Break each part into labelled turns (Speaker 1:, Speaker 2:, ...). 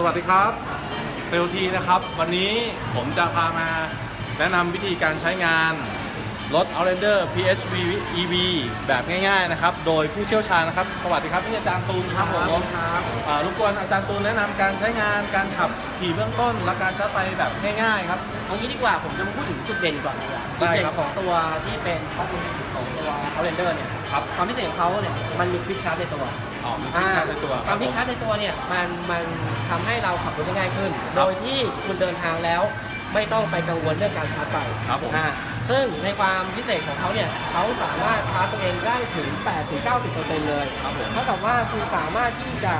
Speaker 1: สวัสดีครับเซลทีนะครับ วันนี้ผมจะพามาแนะนำวิธีการใช้งาน รถ Outlander PHEV EV แบบง่ายๆนะครับ โดยผู้เชี่ยวชาญนะครับ สวัสดีครับพี่อาจารย์ตูนครับผม
Speaker 2: ครับ
Speaker 1: อ่ารบกวนอาจารย์ตูนแนะนำการใช้งาน การขับขี่เบื้องต้น และการใช้ไฟแบบง่ายๆครับ
Speaker 2: เอางี้ดีกว่าผมจะมาพูดถึงจุดเด่นก่อนดีกว่า
Speaker 1: ได้
Speaker 2: จุดเด่น
Speaker 1: ครับ
Speaker 2: ของตัวที่เป็นท็อปของตัว Outlander เนี่ย
Speaker 1: ครับ
Speaker 2: ความพิเศษของเขาเนี่ยมันมีควิกชาร์จในตัว
Speaker 1: อ๋อมีที่ชาร์จในตัว
Speaker 2: ความควิกชาร์จในตัวเนี่ยมันมันทำให้เราขับรถได้ง่ายขึ้น
Speaker 1: ครั
Speaker 2: โด
Speaker 1: บ
Speaker 2: ยที่คุณเดินทางแล้วไม่ต้องไปกังวลเรื่องการชาร์จไฟ
Speaker 1: ครับผม
Speaker 2: อ่า ซึ่งในความพิเศษของเขาเนี่ยเขาสามารถชาร์จตัวเองได้ถึง 8-90%เลย
Speaker 1: ครับผม
Speaker 2: เท่ากับว่าคุณสามารถที่จะ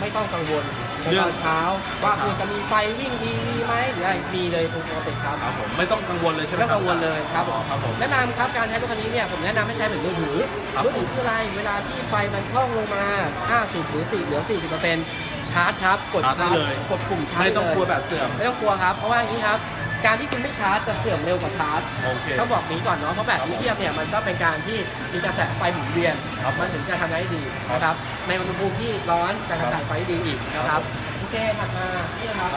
Speaker 2: ไม่ต้องกังวลใน
Speaker 1: เรื่
Speaker 2: ต
Speaker 1: อง
Speaker 2: อนเช้า ว่าคุณจะมีไฟวิ่งดีไหมหรืออะไรมีเลยคุณปกติครับ
Speaker 1: ครับผมไม่ต้องกังวลเลยใช่ไหม
Speaker 2: ไม่ต้องกังวลเลยครับ
Speaker 1: อ๋อครับผม
Speaker 2: แนะนำครับการใช้รถคันนี้เนี่ยผมแนะนำให้ใช้เหมือนมือถือ
Speaker 1: ครับ
Speaker 2: มือถือคืออะไรเวลาที่ไฟมันคล่องลงมา 50 หรือ4เหลือ 40%ชาร์จครับ กด
Speaker 1: ชาร์จได้เลย
Speaker 2: กดปุ่มชาร์จ
Speaker 1: ไม่ต้อง
Speaker 2: ด้
Speaker 1: กลัวแบตเสื่อม
Speaker 2: ไม่ต้องกลัวครับ เพราะว่าอย่างนี้ครับ การที่คุณไม่ชาร์จจะเสื่อมเร็วกว่าชาร์จ
Speaker 1: โอเค
Speaker 2: ต้องบอกนี้ก่อนเนาะเพราะแบตลิเธียมเนี่ยมันก็เป็นการที่มีกระแสไฟหมุนเวียน
Speaker 1: ครับ
Speaker 2: มันถึงจะทำได้ดีนะครับในอุณหภูมิที่ร้อนจะกระจายไฟได้ดีอีกนะครับโอเคถัดมานี่นะครับ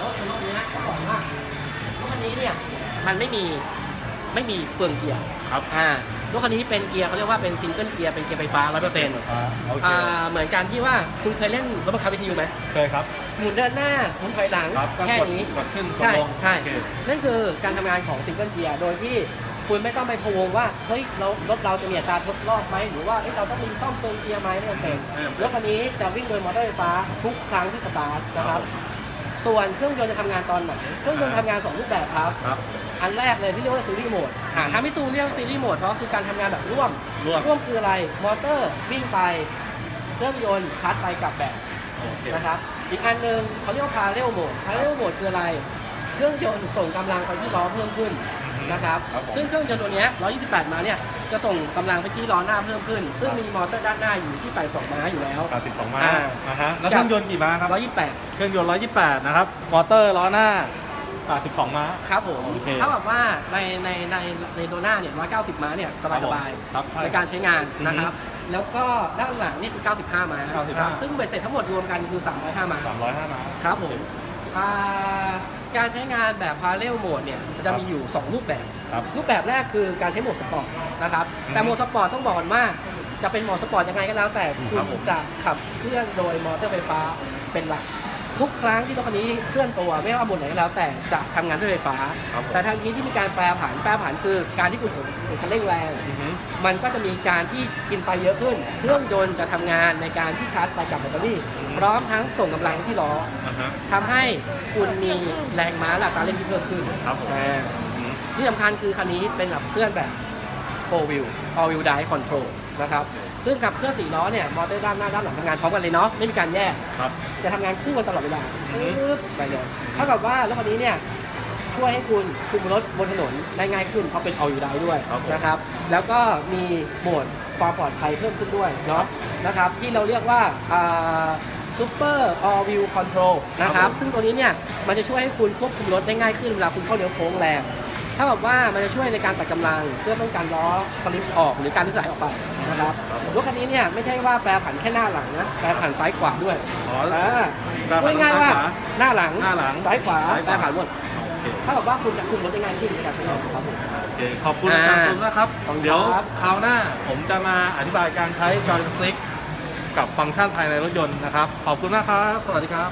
Speaker 2: รถรถนี้นะบอกว่า รถคันนี้เนี่ยมันไม่มี ไม่มีเฟืองเกียร์
Speaker 1: ครับ
Speaker 2: อ่ารถคันนี้เป็นเกียร์เขาเรียกว่าเป็นซิงเกิลเกียร์เป็นเกียร์ไฟฟ้า100%อ
Speaker 1: โอเค่า
Speaker 2: เหมือนกันที่ว่าคุณเคยเล่นรถบังคับวิทยุไหม
Speaker 1: เคยครับ
Speaker 2: หมุนเดินหน้าหมุนถอยหลัง
Speaker 1: ครับก็
Speaker 2: แค่
Speaker 1: กด
Speaker 2: นี้
Speaker 1: กดขึ้นกด
Speaker 2: ใช่
Speaker 1: ลง
Speaker 2: ใช่
Speaker 1: โอเค
Speaker 2: นั่นคือการทำงานของซิงเกิลเกียร์โดยที่คุณไม่ต้องไปพะวงว่าเฮ้ยเรารถเราจะมีอัตราทดรอบไหมหรือว่าเอ้ยเราต้องมีซ่อมเฟืองเกียร์ไหมไม่จำเป็น
Speaker 1: ไม่จำเป็น
Speaker 2: รถคันนี้จะวิ่งโดยมอเตอร์ไฟฟ้าทุกครั้งที่สตาร์ทนะครับ ส่วนเครื่องยนต์จะทำงานตอนไหน เครื่องยนต์ทำงาน 2 รูปแบบครับ
Speaker 1: ครับ
Speaker 2: อันแรกเลยที่เรียกว่าซีรีส์โหมดอ่าทำให้ซูเรียกซีรีส์โหมดเพราะคือการทำงานแบบร่วม
Speaker 1: ร่วม
Speaker 2: คืออะไร มอเตอร์วิ่งไป เครื่องยนต์ชาร์จไปกลับแบต
Speaker 1: โอเค
Speaker 2: นะครับอีกอันหนึ่งเขาเรียกว่าพาเรลโหมดพาเรลโหมดคืออะไร เครื่องยนต์ส่งกำลังไปที่ล้อเพิ่มขึ้น นะครับ
Speaker 1: ครับผม
Speaker 2: ซึ่งเครื่องยนต์ตัวเนี้ย128 ม้าเนี่ย จะส่งกำลังไปที่ล้อหน้าเพิ่มขึ้น ซึ่งมีมอเตอร์ด้านหน้าอยู่ที่ 82 ม้าอยู่แล้ว
Speaker 1: 82ม้า
Speaker 2: อ่า
Speaker 1: อ่าฮะแล้วเครื่องยนต์กี่ม้าครับ
Speaker 2: 128
Speaker 1: เครื่องยนต์ 128 นะครับ มอเตอร์ล้อหน้า82ม้า
Speaker 2: ครับผม
Speaker 1: โอเค
Speaker 2: เท่ากับว่าในในในในตัวหน้าเนี่ย190 ม้าเนี่ย สบายสบาย
Speaker 1: ครับใช่
Speaker 2: ในการใช้งาน
Speaker 1: อือฮึ
Speaker 2: นะครับ แล้วก็ด้านหลังนี่คือ 95 ม้า
Speaker 1: 95
Speaker 2: ครับซึ่งเบ็ดเสร็จทั้งหมดรวมกันคือ 305 ม้า
Speaker 1: 305ม้า
Speaker 2: ครับผมอ่าการใช้งานแบบ Parallel Mode เนี่ยจะมีอยู่ 2 รูปแบบ
Speaker 1: ครับ
Speaker 2: รูปแบบแรกคือการใช้โหมดสปอร์ตนะครับ
Speaker 1: อืม
Speaker 2: แต่โหมดสปอร์ตต้องบอกก่อนว่าจะเป็นโหมดสปอร์ตยังไงก็แล้วแต่คุ
Speaker 1: ครั
Speaker 2: ณ
Speaker 1: บผม
Speaker 2: จะขับเคลื่อนโดยมอเตอร์ไฟฟ้าเป็นหลัก ทุกครั้งที่รถคันนี้เคลื่อนตัวไม่ว่าบนไหนก็แล้ว แต่จะทำงานด้วยไฟฟ้า
Speaker 1: ครับผม
Speaker 2: แต่ทางนี้ที่มีการแปรผันแปรผันคือการที่คุณหนคันเร่งแรง
Speaker 1: อือฮึ
Speaker 2: มันก็จะมีการที่กินไฟเยอะขึ้น เครื่องยนต์จะทำงานในการที่ชาร์จไฟกับแบตเตอรี่พร้อมทั้งส่งกำลังที่ล้อ
Speaker 1: อ่าฮะ
Speaker 2: ทำให้คุณมีแรงม้าและอัตราเร่งที่เพิ่มขึ้น
Speaker 1: ครับผม
Speaker 2: อ่า
Speaker 1: อืม
Speaker 2: ที่สำคัญคือคันนี้เป็นขับเคลื่อนแบบ4 wheel all wheel drive control นะครับ ซึ่งขับเคลื่อนสี่ล้อเนี่ยมอเตอร์ด้านหน้าด้านหลังทำงานพร้อมกันเลยเนาะไม่มีการแยก
Speaker 1: ครับ
Speaker 2: จะทำงานคู่กันตลอดเวลา
Speaker 1: อือฮึ
Speaker 2: ปึ๊บไปเลยเท่ากับว่ารถคันนี้เนี่ยช่วยให้คุณคุมรถบนถนนได้ง่ายขึ้นเพราะเป็น all wheel drive ด้วย
Speaker 1: ครับผม
Speaker 2: นะครับ แล้วก็มีโหมดความปลอดภัยเพิ่มขึ้นด้วยเนาะนะครับ ที่เราเรียกว่าอ่า Super All Wheel Control นะครับ ซึ่งตัวนี้เนี่ยมันจะช่วยให้คุณควบคุมรถได้ง่ายขึ้นเวลาคุณเข้าเลี้ยวโค้งแรง เท่ากับว่ามันจะช่วยในการตัดกำลังเพื่อป้องกันล้อสลิปออกหรือการที่สายออกไปนะครับ
Speaker 1: ครับผม
Speaker 2: รถคันนี้เนี่ยไม่ใช่ว่าแปรผันแค่หน้าหลังนะแปรผันซ้ายขวาด้วย
Speaker 1: อ๋อ
Speaker 2: อ่า
Speaker 1: แปรผัน
Speaker 2: พูดง่ายๆว่า
Speaker 1: ซ้ายขวา
Speaker 2: หน้าหลัง
Speaker 1: หน้าหลัง
Speaker 2: ซ้ายขวา
Speaker 1: ซ้ายขวา
Speaker 2: แปรผันหมด
Speaker 1: โอเค
Speaker 2: เท่ากับว่าคุณจะคุมรถได้ง่ายขึ้นในการใช้งานครับผม
Speaker 1: โอเคขอบคุณอาจารย์ตุ้มนะครับ
Speaker 2: ขอบคุณครับ
Speaker 1: เดี๋ยวคราวหน้าผมจะมาอธิบายการใช้จอยสติ๊กกับฟังก์ชันภายในรถยนต์นะครับ ขอบคุณมากครับ สวัสดีครับ